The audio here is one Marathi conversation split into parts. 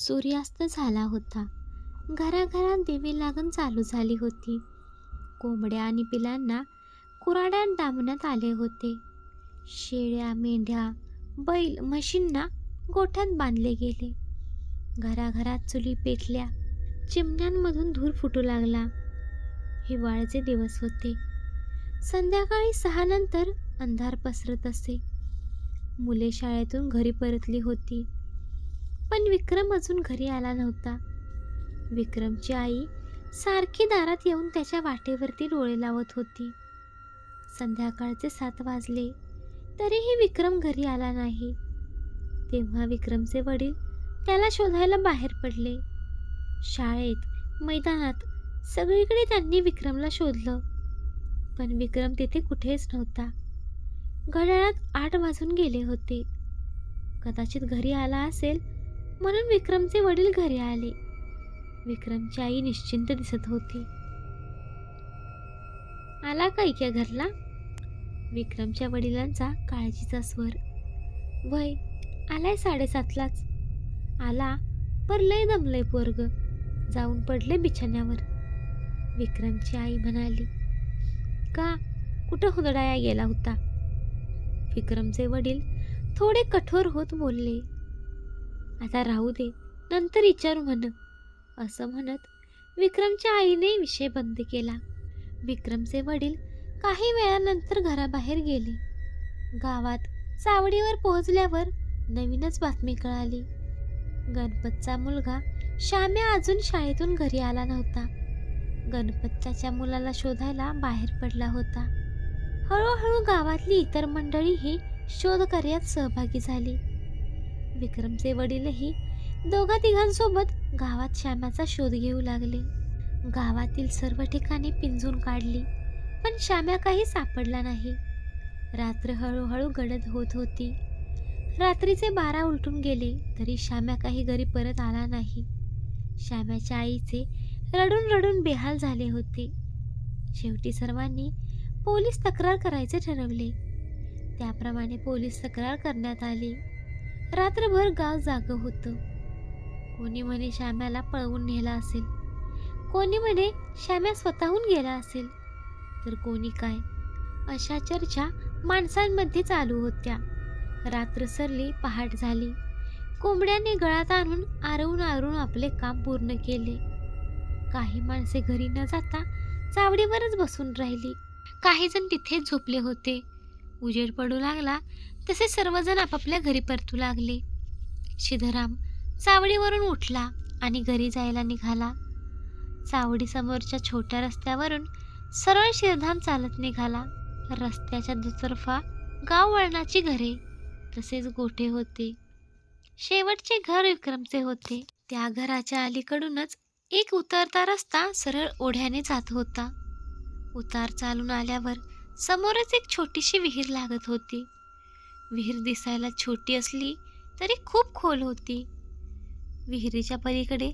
सूर्यास्त झाला होता. घराघरात देवी लागण चालू झाली होती. कोंबड्या आणि पिलांना कुराड्यात डांबण्यात आले होते. शेळ्या मेंढ्या बैल म्हशींना गोठ्यात बांधले गेले. घराघरात चुली पेटल्या चिमण्यांमधून धूर फुटू लागला. हिवाळ्याचे दिवस होते. संध्याकाळी सहा नंतर अंधार पसरत असे. मुले शाळेतून घरी परतली होती. पण विक्रम अजून घरी आला नव्हता. विक्रमची आई सारखी दारात येऊन त्याच्या वाटेवरती डोळे लावत होती. संध्याकाळचे सात वाजले तरीही विक्रम घरी आला नाही. तेव्हा विक्रमचे वडील त्याला शोधायला बाहेर पडले. शाळेत मैदानात सगळीकडे त्यांनी विक्रमला शोधलं. पण विक्रम तिथे कुठेच नव्हता. घड्याळात आठ वाजून गेले होते. कदाचित घरी आला असेल म्हणून विक्रमचे वडील घरी आले. विक्रमची आई निश्चिंत दिसत होती. आला का इक्या घरला? विक्रमच्या वडिलांचा काळजीचा स्वर. वय आलाय साडेसातलाच. आला पर लय दमलय पोरग. जाऊन पडले बिछाण्यावर विक्रमची आई म्हणाली का कुठं हुदडाया गेला होता? विक्रमचे वडील थोडे कठोर होत बोलले. आता राहू दे नंतर विचारू म्हण. असं म्हणत विक्रमच्या आईने विषय बंद केला. विक्रमचे वडील काही वेळानंतर घराबाहेर गेले. गावात सावडीवर पोहोचल्यावर नवीनच बातमी कळाली. गणपतचा मुलगा श्याम्या अजून शाळेतून घरी आला नव्हता. गणपतच्या मुलाला शोधायला बाहेर पडला होता. हळूहळू गावातली इतर मंडळीही शोधकार्यात सहभागी झाली. विक्रमचे वडीलही दोघा तिघांसोबत गावात श्यामाचा शोध घेऊ लागले. गावातील सर्व ठिकाणी पिंजून काढली पण श्याम्या काही सापडला नाही. रात्र हळूहळू गडद होत होती. रात्रीचे बारा उलटून गेले तरी श्याम्या काही घरी परत आला नाही. श्याम्याच्या आईचे रडून रडून बेहाल झाले होते. शेवटी सर्वांनी पोलीस तक्रार करायचे ठरवले. त्याप्रमाणे पोलीस तक्रार करण्यात आली. रात्रभर गाव जाग होतं. कोणी म्हणे श्याम्याला पळवून नेला असेल. कोणी म्हणे श्याम्या स्वतःहून गेला असेल. तर कोणी काय? अशा चर्चा माणसांमध्ये चालू होत्या. रात्र सरली पहाट झाली. कोंबड्याने गळात आणून आरवून आरवून आपले काम पूर्ण केले. काही माणसे घरी न जाता चावडीवरच बसून राहिली. काही जण तिथेच झोपले होते. उजेड पडू लागला तसे सर्वजण आपापल्या घरी परतू लागले. शिधराम चावडीवरून उठला आणि घरी जायला निघाला. चावडीसमोरच्या छोट्या रस्त्यावरून सरळ शिरधाम चालत निघाला. रस्त्याच्या दुतर्फा गाव वळणाची घरे तसेच गोठे होते. शेवटचे घर विक्रमचे होते. त्या घराच्या अलीकडूनच एक उतरता रस्ता सरळ ओढ्याने जात होता. उतार चालून आल्यावर समोरच एक छोटीशी विहीर लागत होती. विहीर दिसायला छोटी असली तरी खूप खोल होती. विहिरीच्या पलीकडे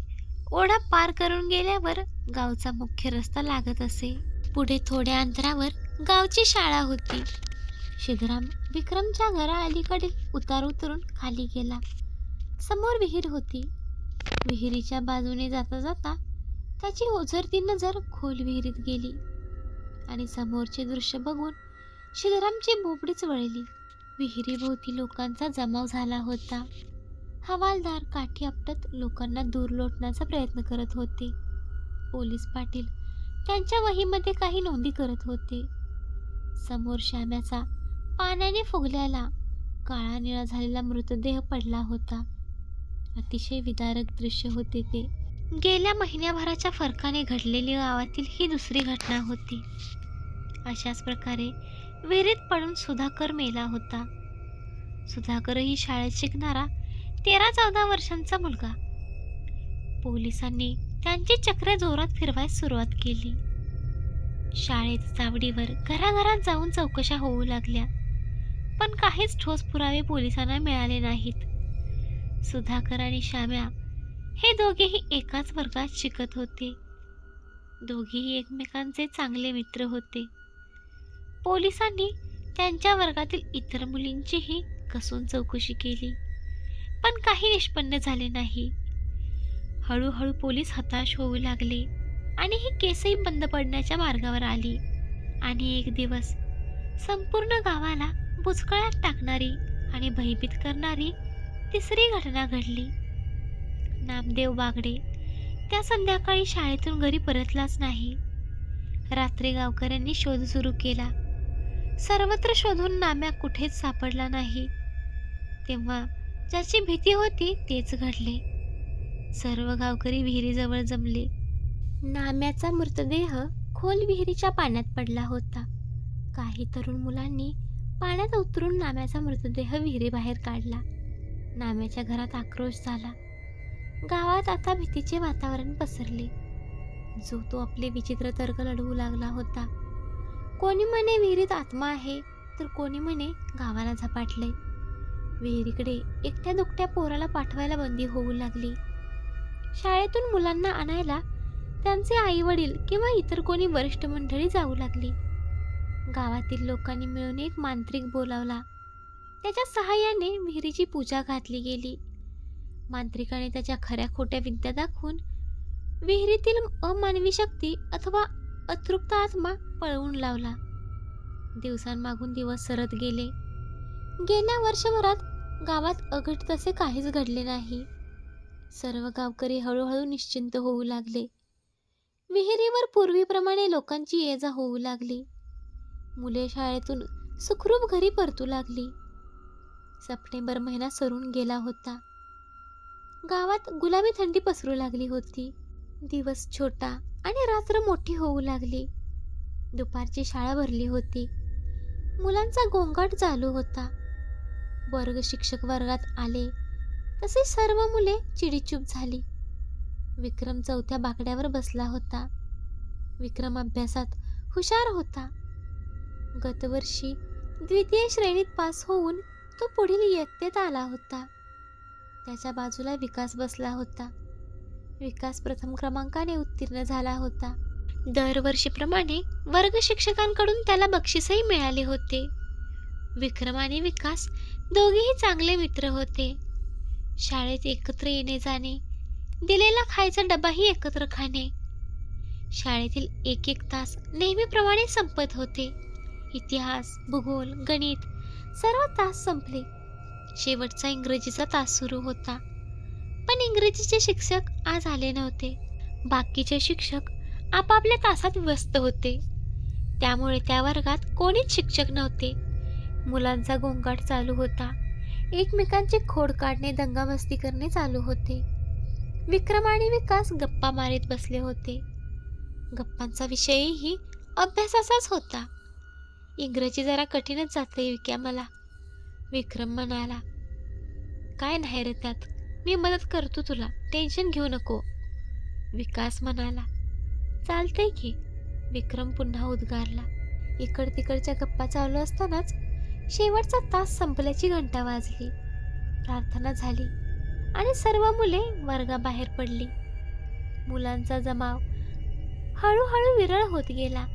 ओढा पार करून गेल्यावर गावचा मुख्य रस्ता लागत असे. पुढे थोड्या अंतरावर गावची शाळा होती. शिवराम विक्रमच्या घरा अलीकडे उतार उतरून खाली गेला. समोर विहीर होती. विहिरीच्या बाजूने जाता जाता त्याची ओझरती नजर खोल विहिरीत गेली आणि समोरचे दृश्य बघून शिवरामची भोपडीच वळली. विहिरीभोवती लोकांचा जमाव झाला होता. हवालदार काठी आपटत लोकांना दूर लोटण्याचा प्रयत्न करत होते. पोलीस पाटील त्यांच्या वहीमध्ये काही नोंदी करत होते. समोर श्याम्याचा पाण्याने फुगल्याला काळा निळा झालेला मृतदेह पडला होता. अतिशय विदारक दृश्य होते ते. गेल्या महिन्याभराच्या फरकाने घडलेली गावातील ही दुसरी घटना होती. अशाच प्रकारे विहिरीत पडून सुधाकर मेला होता. सुधाकरही शाळेत शिकणारा तेरा चौदा वर्षांचा मुलगा. पोलिसांनी त्यांची चक्र जोरात फिरवायस सुरुवात केली. शाळेत चावडीवर घराघरात जाऊन चौकशा होऊ लागल्या. पण काहीच ठोस पुरावे पोलिसांना मिळाले नाहीत. सुधाकर आणि श्याम्या हे दोघेही एकाच वर्गात शिकत होते. दोघेही एकमेकांचे चांगले मित्र होते. पोलिसांनी त्यांच्या वर्गातील इतर मुलींचीही कसून चौकशी केली. पण काही निष्पन्न झाले नाही. हळूहळू पोलीस हताश होऊ लागले आणि ही केसही बंद पडण्याच्या मार्गावर आली. आणि एक दिवस संपूर्ण गावाला बुचकळ्यात टाकणारी आणि भयभीत करणारी तिसरी घटना घडली. नामदेव बागडे त्या संध्याकाळी शाळेतून घरी परतलाच नाही. रात्री गावकऱ्यांनी शोध सुरू केला. सर्वत्र शोधून नाम्या कुठेच सापडला नाही. तेव्हा ज्याची भीती होती तेच घडले. सर्व गावकरी विहिरीजवळ जमले. नाम्याचा मृतदेह खोल विहिरीच्या पाण्यात पडला होता. काही तरुण मुलांनी पाण्यात उतरून नाम्याचा मृतदेह विहिरीबाहेर काढला. नाम्याच्या घरात आक्रोश झाला. गावात आता भीतीचे वातावरण पसरले. जो तो आपले विचित्र तर्क लढवू लागला होता. कोणी म्हणे विहिरीत आत्मा आहे तर कोणी म्हणे गावाला झपाटले विहिरीकडे एकट्या दुकट्या पोराला पाठवायला बंदी होऊ लागली. शाळेतून मुलांना आणायला त्यांचे आई वडील किंवा इतर कोणी वरिष्ठ मंडळी जाऊ लागली. गावातील लोकांनी मिळून एक मांत्रिक बोलावला. त्याच्या सहाय्याने विहिरीची पूजा घातली गेली. मांत्रिकाने त्याच्या खऱ्या खोट्या विद्या दाखवून विहिरीतील अमानवी शक्ती अथवा अतृप्त आत्मा पळवून लावला. दिवसांमागून दिवस सरत गेले. गेल्या वर्षभरात गावात अघट तसे काहीच घडले नाही. सर्व गावकरी हळूहळू निश्चिंत होऊ लागले. विहिरीवर पूर्वीप्रमाणे लोकांची ये जा होऊ लागली. मुले शाळेतून सुखरूप घरी परतू लागली. सप्टेंबर महिना सरून गेला होता. गावात गुलाबी थंडी पसरू लागली होती. दिवस छोटा आणि रात्र मोठी होऊ लागली. दुपारची शाळा भरली होती. मुलांचा गोंगाट चालू होता. वर्ग शिक्षक वर्गात आले. तसे सर्व मुले चिडीचूप झाली. विक्रम चौथ्या बाकड्यावर बसला होता. विक्रम अभ्यासात हुशार होता. गतवर्षी द्वितीय श्रेणीत पास होऊन तो पुढील इयत्तेत आला होता. त्याच्या बाजूला विकास बसला होता. विकास प्रथम क्रमांकाने उत्तीर्ण झाला होता. दरवर्षीप्रमाणे वर्ग शिक्षकांकडून त्याला बक्षीसही मिळाले होते. विक्रम आणि विकास दोघेही चांगले मित्र होते. शाळेत एकत्र येणे जाणे दिलेला खायचा डबाही एकत्र खाणे. शाळेतील एक एक तास नेहमीप्रमाणे संपत होते. इतिहास भूगोल गणित सर्व तास संपले. शेवटचा इंग्रजीचा तास सुरू होता. पण इंग्रजीचे शिक्षक आज आले नव्हते. बाकीचे शिक्षक आपापल्या तासात व्यस्त होते. त्यामुळे त्या वर्गात कोणीच शिक्षक नव्हते. मुलांचा गोंगाट चालू होता. एकमेकांचे खोड काढणे दंगामस्ती करणे चालू होते. विक्रम आणि विकास गप्पा मारीत बसले होते. गप्पांचा विषयही अभ्यासाचाच होता. इंग्रजी जरा कठीणच जाते विक्या मला. विक्रम म्हणाला काय नाही रे त्यात मी मदत करतो तुला. टेन्शन घेऊ नको. विकास म्हणाला. चालतंय की. विक्रम पुन्हा उद्गारला. इकड तिकडच्या गप्पा चालू असतानाच शेवटचा तास संपल्याची घंटा वाजली. प्रार्थना झाली आणि सर्व मुले वर्गाबाहेर पडली. मुलांचा जमाव हळूहळू विरळ होत गेला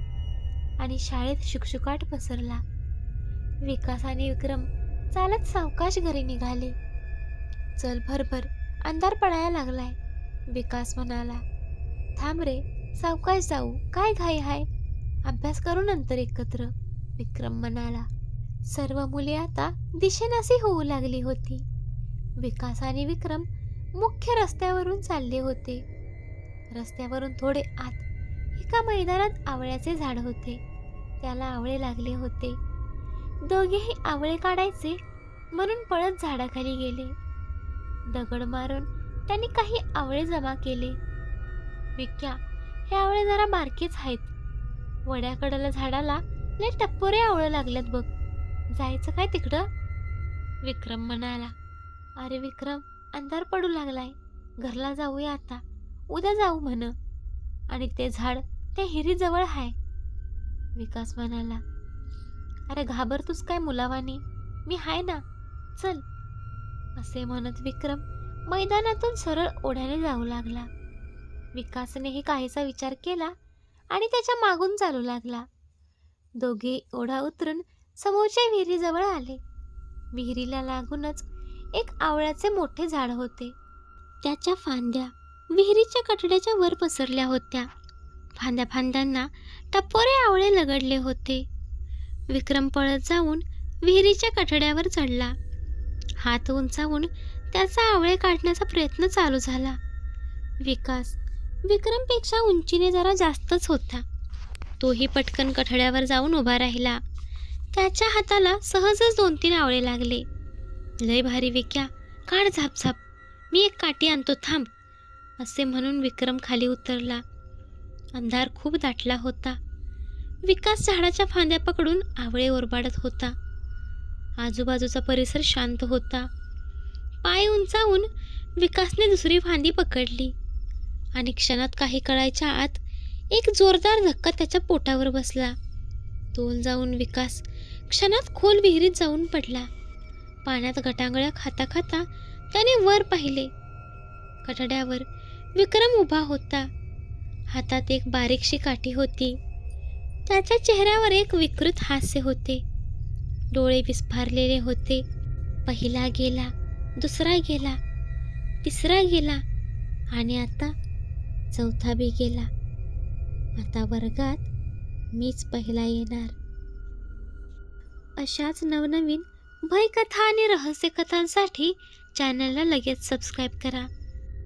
आणि शाळेत शुकशुकाट पसरला. विकास आणि विक्रम चालत सावकाश घरी निघाले. चल भरभर अंधार पडायला लागलाय. विकास म्हणाला थांब रे सावकाश जाऊ. काय घाई हाय? अभ्यास करू नंतर एकत्र. विक्रम म्हणाला सर्व मुले आता दिशेनासी होऊ लागली होती. विकास आणि विक्रम मुख्य रस्त्यावरून चालले होते. रस्त्यावरून थोडे आत एका मैदानात आवळ्याचे झाड होते. त्याला आवळे लागले होते. दोघेही आवळे काढायचे म्हणून पळत झाडाखाली गेले. दगड मारून त्यांनी काही आवळे जमा केले. विक्या हे आवळे जरा बारकेच आहेत. वड्याकडला झाडाला लय टप्पोरे आवळं लागल्यात बघ. जायचं काय तिकडं? विक्रम म्हणाला अरे विक्रम अंधार पडू लागलाय. घरला जाऊया आता. उद्या जाऊ म्हण. आणि ते झाड त्या हिरीजवळ आहे विकास म्हणाला अरे घाबरतोस काय मुलावानी? मी हाय ना. चल. असे म्हणत विक्रम मैदानातून सरळ ओढ्याने जाऊ लागला. विकासनेही काहीसा विचार केला आणि त्याच्या मागून चालू लागला. दोघे ओढा उतरून समोरच्या विहिरीजवळ आले. विहिरीला लागूनच एक आवळ्याचे मोठे झाड होते. त्याच्या फांद्या विहिरीच्या कठड्याच्या वर पसरल्या होत्या. फांद्या फांद्यांना टपोरे आवळे लगडले होते. विक्रम पळत जाऊन विहिरीच्या कठड्यावर चढला. हात उंचावून त्याचा आवळे काढण्याचा प्रयत्न चालू झाला. विकास विक्रमपेक्षा उंचीने जरा जास्तच होता. तोही पटकन कठड्यावर जाऊन उभा राहिला. त्याच्या हाताला सहजच दोन तीन आवळे लागले. लय भारी विक्या काढ झाप झाप मी एक काठी आणतो थांब असे म्हणून विक्रम खाली उतरला. अंधार खूप दाटला होता. विकास झाडाच्या फांद्या पकडून आवळे ओरबाडत होता. आजूबाजूचा परिसर शांत होता. पाय उंचावून विकासने दुसरी फांदी पकडली. आणि क्षणात काही कळायच्या आत एक जोरदार धक्का त्याच्या पोटावर बसला. तोल जाऊन विकास क्षणात खोल विहिरीत जाऊन पडला. पाण्यात गटांगळ्या खाता खाता त्याने वर पाहिले. कठड्यावर विक्रम उभा होता. हातात एक बारीकशी काठी होती. त्याच्या चेहऱ्यावर एक विकृत हास्य होते. डोळे विस्फारलेले होते. पहिला गेला दुसरा गेला तिसरा गेला आणि आता चौथा बी गेला. आता वर्गात मीच पहिला येणार. अशाच नवनवीन भयकथा आणि रहस्यकथांसाठी चॅनलला लगेच सबस्क्राईब करा.